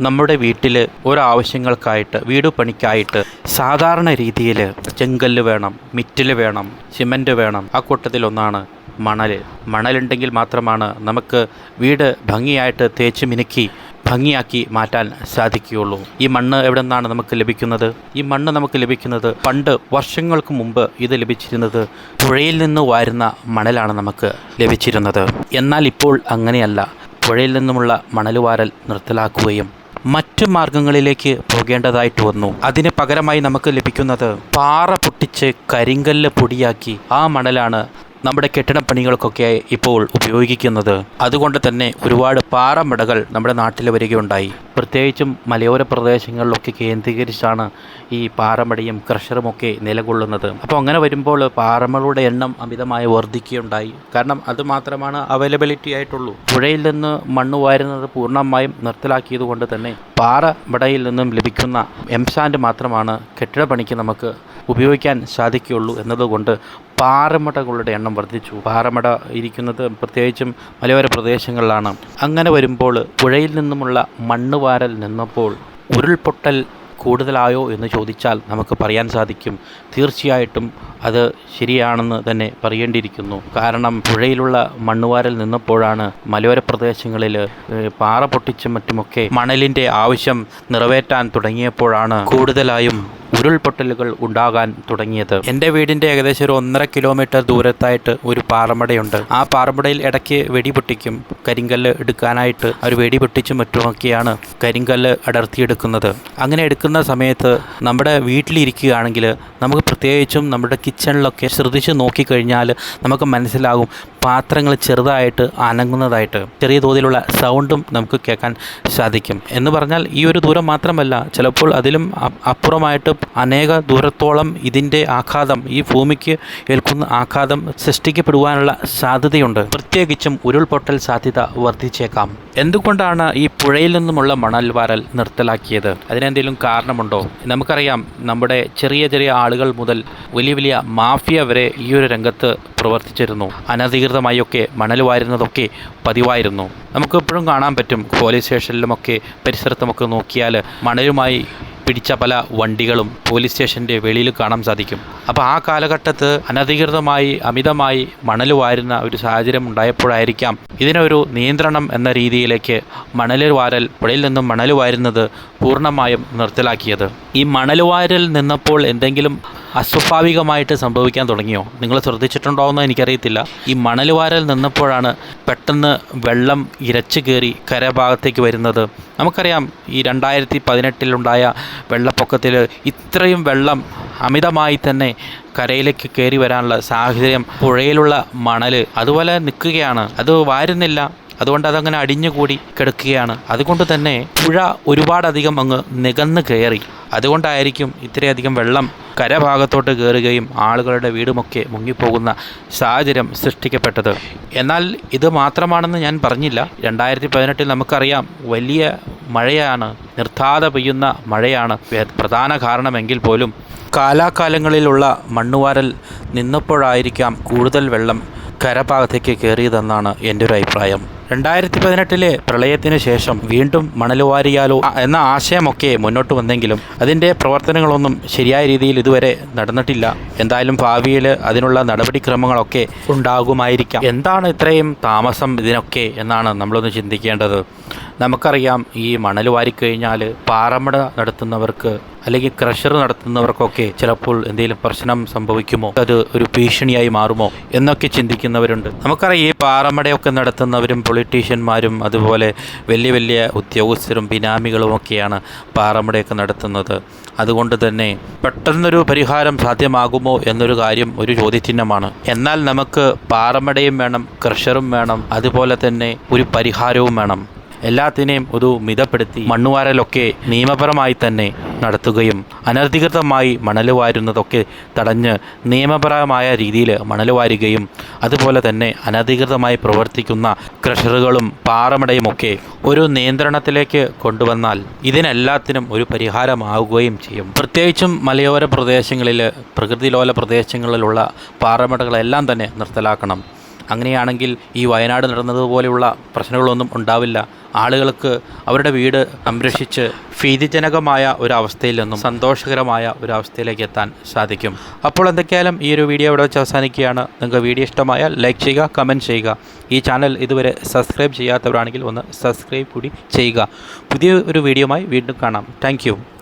നമ്മുടെ വീട്ടിൽ ഒരാവശ്യങ്ങൾക്കായിട്ട് വീട് പണിക്കായിട്ട് സാധാരണ രീതിയിൽ ചെങ്കല്ല് വേണം മിറ്റിൽ വേണം സിമന്റ് വേണം. ആ കൂട്ടത്തിലൊന്നാണ് മണൽ മണലുണ്ടെങ്കിൽ മാത്രമാണ് നമുക്ക് വീട് ഭംഗിയായിട്ട് തേച്ച് മിനുക്കി ഭംഗിയാക്കി മാറ്റാൻ സാധിക്കുകയുള്ളൂ. ഈ മണ്ണ് എവിടെ നിന്നാണ് നമുക്ക് ലഭിക്കുന്നത്? ഈ മണ്ണ് നമുക്ക് ലഭിക്കുന്നത് പണ്ട് വർഷങ്ങൾക്ക് മുമ്പ് ഇത് ലഭിച്ചിരുന്നത് പുഴയിൽ നിന്ന് വാരുന്ന മണലാണ് നമുക്ക് ലഭിച്ചിരുന്നത്. എന്നാൽ ഇപ്പോൾ അങ്ങനെയല്ല. പുഴയിൽ നിന്നുമുള്ള മണൽ വാരൽ നിർത്തലാക്കുകയും മറ്റു മാർഗങ്ങളിലേക്ക് പോകേണ്ടതായിട്ട് വന്നു. അതിന് പകരമായി നമുക്ക് ലഭിക്കുന്നത് പാറ പൊട്ടിച്ച് കരിങ്കല്ല് പൊടിയാക്കി ആ മണലാണ് നമ്മുടെ കെട്ടിടപ്പണികൾക്കൊക്കെ ഇപ്പോൾ ഉപയോഗിക്കുന്നത്. അതുകൊണ്ട് തന്നെ ഒരുപാട് പാറമടകൾ നമ്മുടെ നാട്ടിൽ വരികയുണ്ടായി. പ്രത്യേകിച്ചും മലയോര പ്രദേശങ്ങളിലൊക്കെ കേന്ദ്രീകരിച്ചാണ് ഈ പാറമടയും ക്രഷറുമൊക്കെ നിലകൊള്ളുന്നത്. അപ്പോൾ അങ്ങനെ വരുമ്പോൾ പാറമകളുടെ എണ്ണം അമിതമായി വർദ്ധിക്കുകയുണ്ടായി. കാരണം അത് മാത്രമാണ് അവൈലബിലിറ്റി ആയിട്ടുള്ളൂ. പുഴയിൽ നിന്ന് മണ്ണ് വാരുന്നത് പൂർണമായും നിർത്തലാക്കിയത് കൊണ്ട് തന്നെ പാറമടയിൽ നിന്നും ലഭിക്കുന്ന എംസാൻഡ് മാത്രമാണ് കെട്ടിടപ്പണിക്ക് നമുക്ക് ഉപയോഗിക്കാൻ സാധിക്കുകയുള്ളൂ എന്നതുകൊണ്ട് പാറമടകളുടെ എണ്ണം വർദ്ധിച്ചു. പാറമട ഇരിക്കുന്നത് പ്രത്യേകിച്ചും മലയോര പ്രദേശങ്ങളിലാണ്. അങ്ങനെ വരുമ്പോൾ പുഴയിൽ നിന്നുമുള്ള മണ്ണ് വാരൽ നിന്നപ്പോൾ ഉരുൾപൊട്ടൽ കൂടുതലായോ എന്ന് ചോദിച്ചാൽ നമുക്ക് പറയാൻ സാധിക്കും. തീർച്ചയായിട്ടും അത് ശരിയാണെന്ന് തന്നെ പറയേണ്ടിയിരിക്കുന്നു. കാരണം പുഴയിലുള്ള മണ്ണുവാരൽ നിന്നപ്പോഴാണ് മലയോര പ്രദേശങ്ങളിൽ പാറ പൊട്ടിച്ചും മറ്റുമൊക്കെ മണലിന്റെ ആവശ്യം നിറവേറ്റാൻ തുടങ്ങിയപ്പോഴാണ് കൂടുതലായും ഉരുൾപൊട്ടലുകൾ ഉണ്ടാകാൻ തുടങ്ങിയത്. എന്റെ വീടിന്റെ ഏകദേശം ഒരു ഒന്നര കിലോമീറ്റർ ദൂരത്തായിട്ട് ഒരു പാറമടയുണ്ട്. ആ പാറമടയിൽ ഇടയ്ക്ക് വെടിപൊട്ടിക്കും കരിങ്കല്ല് എടുക്കാനായിട്ട് അവർ വെടി പൊട്ടിച്ചും മറ്റുമൊക്കെയാണ് കരിങ്കല്ല് അടർത്തിയെടുക്കുന്നത്. അങ്ങനെ എടുക്കുന്ന സമയത്ത് നമ്മുടെ വീട്ടിലിരിക്കുകയാണെങ്കിൽ നമുക്ക് പ്രത്യേകിച്ചും നമ്മുടെ കിച്ചണിലൊക്കെ ശ്രദ്ധിച്ച് നോക്കിക്കഴിഞ്ഞാൽ നമുക്ക് മനസ്സിലാകും പാത്രങ്ങൾ ചെറുതായിട്ട് അനങ്ങുന്നതായിട്ട് ചെറിയ തോതിലുള്ള സൗണ്ടും നമുക്ക് കേൾക്കാൻ സാധിക്കും. എന്ന് പറഞ്ഞാൽ ഈ ഒരു ദൂരം മാത്രമല്ല ചിലപ്പോൾ അതിലും അപ്പുറമായിട്ട് അനേക ദൂരത്തോളം ഇതിന്റെ ആഘാതം ഈ ഭൂമിക്ക് ഏൽക്കുന്ന ആഘാതം സൃഷ്ടിക്കപ്പെടുവാനുള്ള സാധ്യതയുണ്ട്. പ്രത്യേകിച്ചും ഉരുൾപൊട്ടൽ സാധ്യത വർദ്ധിച്ചേക്കാം. എന്തുകൊണ്ടാണ് ഈ പുഴയിൽ നിന്നുമുള്ള മണൽ വാരൽ നിർത്തലാക്കിയത്? അതിനെന്തെങ്കിലും കാരണമുണ്ടോ? നമുക്കറിയാം നമ്മുടെ ചെറിയ ചെറിയ ആളുകൾ മുതൽ വലിയ വലിയ മാഫിയ വരെ ഈ ഒരു രംഗത്ത് പ്രവർത്തിച്ചിരുന്നു. അനധികൃതമായൊക്കെ മണൽ വാരുന്നതൊക്കെ പതിവായിരുന്നു. നമുക്ക് എപ്പോഴും കാണാൻ പറ്റും. പോലീസ് സ്റ്റേഷനിലുമൊക്കെ പരിസരത്തുമൊക്കെ നോക്കിയാൽ മണലുമായി പിടിച്ച പല വണ്ടികളും പോലീസ് സ്റ്റേഷന്റെ വെളിയിൽ കാണാൻ സാധിക്കും. അപ്പോൾ ആ കാലഘട്ടത്ത് അനധികൃതമായി അമിതമായി മണൽ വാരുന്ന ഒരു സാഹചര്യം ഉണ്ടായപ്പോഴായിരിക്കാം ഇതിനൊരു നിയന്ത്രണം എന്ന രീതിയിലേക്ക് മണൽ വാരൽ പുഴയിൽ നിന്നും മണൽ വാരുന്നത് പൂർണമായും നിർത്തലാക്കിയത്. ഈ മണൽ വാരൽ നിന്നപ്പോൾ എന്തെങ്കിലും അസ്വാഭാവികമായിട്ട് സംഭവിക്കാൻ തുടങ്ങിയോ? നിങ്ങൾ ശ്രദ്ധിച്ചിട്ടുണ്ടോ എന്ന് എനിക്കറിയത്തില്ല. ഈ മണൽ നിന്നപ്പോഴാണ് പെട്ടെന്ന് വെള്ളം ഇരച്ചു കയറി കരഭാഗത്തേക്ക് വരുന്നത്. നമുക്കറിയാം ഈ രണ്ടായിരത്തി പതിനെട്ടിലുണ്ടായ വെള്ളപ്പൊക്കത്തിൽ ഇത്രയും വെള്ളം അമിതമായി തന്നെ കരയിലേക്ക് കയറി വരാനുള്ള സാഹചര്യം പുഴയിലുള്ള മണൽ അതുപോലെ നിൽക്കുകയാണ്. അത് വാരുന്നില്ല. അതുകൊണ്ട് അതങ്ങനെ അടിഞ്ഞുകൂടി കിടക്കുകയാണ്. അതുകൊണ്ട് തന്നെ പുഴ ഒരുപാടധികം അങ്ങ് നികന്ന് കയറി. അതുകൊണ്ടായിരിക്കും ഇത്രയധികം വെള്ളം കരഭാഗത്തോട്ട് കയറുകയും ആളുകളുടെ വീടുമൊക്കെ മുങ്ങിപ്പോകുന്ന സാഹചര്യം സൃഷ്ടിക്കപ്പെട്ടത്. എന്നാൽ ഇത് മാത്രമാണെന്ന് ഞാൻ പറഞ്ഞില്ല. രണ്ടായിരത്തി പതിനെട്ടിൽ നമുക്കറിയാം വലിയ മഴയാണ് നിർത്താതെ പെയ്യുന്ന മഴയാണ് പ്രധാന കാരണമെങ്കിൽ പോലും. കാലാകാലങ്ങളിലുള്ള മണ്ണുവാരൽ നിന്നപ്പോഴായിരിക്കാം കൂടുതൽ വെള്ളം കരഭാഗത്തേക്ക് കയറിയതെന്നാണ് എന്റെ ഒരു അഭിപ്രായം. രണ്ടായിരത്തി പതിനെട്ടിലെ പ്രളയത്തിന് ശേഷം വീണ്ടും മണൽ വാരിയാലോ എന്ന ആശയമൊക്കെ മുന്നോട്ട് വന്നെങ്കിലും അതിന്റെ പ്രവർത്തനങ്ങളൊന്നും ശരിയായ രീതിയിൽ ഇതുവരെ നടന്നിട്ടില്ല. എന്തായാലും ഭാവിയിൽ അതിനുള്ള നടപടിക്രമങ്ങളൊക്കെ ഉണ്ടാകുമായിരിക്കാം. എന്താണ് ഇത്രയും താമസം ഇതിനൊക്കെ എന്നാണ് നമ്മളൊന്ന് ചിന്തിക്കേണ്ടത്. നമുക്കറിയാം ഈ മണൽ വാരിക്കഴിഞ്ഞാൽ പാറമട നടത്തുന്നവർക്ക് അല്ലെങ്കിൽ ക്രഷർ നടത്തുന്നവർക്കൊക്കെ ചിലപ്പോൾ എന്തെങ്കിലും പ്രശ്നം സംഭവിക്കുമോ? അത് ഒരു ഭീഷണിയായി മാറുമോ? എന്നൊക്കെ ചിന്തിക്കുന്നവരുണ്ട്. നമുക്കറിയാം ഈ പാറമടയൊക്കെ നടത്തുന്നവരും പൊളിറ്റീഷ്യന്മാരും അതുപോലെ വലിയ വലിയ ഉദ്യോഗസ്ഥരും ബിനാമികളും ഒക്കെയാണ് പാറമടയൊക്കെ നടത്തുന്നത്. അതുകൊണ്ട് തന്നെ പെട്ടെന്നൊരു പരിഹാരം സാധ്യമാകുമോ എന്നൊരു കാര്യം ഒരു ചോദ്യചിഹ്നമാണ്. എന്നാൽ നമുക്ക് പാറമടയും വേണം ക്രഷറും വേണം അതുപോലെ തന്നെ ഒരു പരിഹാരവും വേണം. എല്ലാത്തിനെയും ഒരു മിതപ്പെടുത്തി മണ്ണുവാരലൊക്കെ നിയമപരമായി തന്നെ നടത്തുകയും അനധികൃതമായി മണൽ വാരുന്നതൊക്കെ തടഞ്ഞ് നിയമപരമായ രീതിയിൽ മണൽ വാരുകയും അതുപോലെ തന്നെ അനധികൃതമായി പ്രവർത്തിക്കുന്ന ക്രഷറുകളും പാറമടയുമൊക്കെ ഒരു നിയന്ത്രണത്തിലേക്ക് കൊണ്ടുവന്നാൽ ഇതിനെല്ലാത്തിനും ഒരു പരിഹാരമാവുകയും ചെയ്യും. പ്രത്യേകിച്ചും മലയോര പ്രദേശങ്ങളിൽ പ്രകൃതിലോല പ്രദേശങ്ങളിലുള്ള പാറമടകളെല്ലാം തന്നെ നിർത്തലാക്കണം. അങ്ങനെയാണെങ്കിൽ ഈ വയനാട് നടന്നതുപോലെയുള്ള പ്രശ്നങ്ങളൊന്നും ഉണ്ടാവില്ല. ആളുകൾക്ക് അവരുടെ വീട് സംരക്ഷിച്ച് ഭീതിജനകമായ ഒരവസ്ഥയിൽ നിന്നും സന്തോഷകരമായ ഒരവസ്ഥയിലേക്ക് എത്താൻ സാധിക്കും. അപ്പോൾ എന്തൊക്കെയായാലും ഈ ഒരു വീഡിയോ ഇവിടെ വെച്ച് അവസാനിക്കുകയാണ്. നിങ്ങൾക്ക് വീഡിയോ ഇഷ്ടമായാൽ ലൈക്ക് ചെയ്യുക കമന്റ് ചെയ്യുക. ഈ ചാനൽ ഇതുവരെ സബ്സ്ക്രൈബ് ചെയ്യാത്തവരാണെങ്കിൽ ഒന്ന് സബ്സ്ക്രൈബ് കൂടി ചെയ്യുക. പുതിയ ഒരു വീഡിയോയുമായി വീണ്ടും കാണാം. താങ്ക്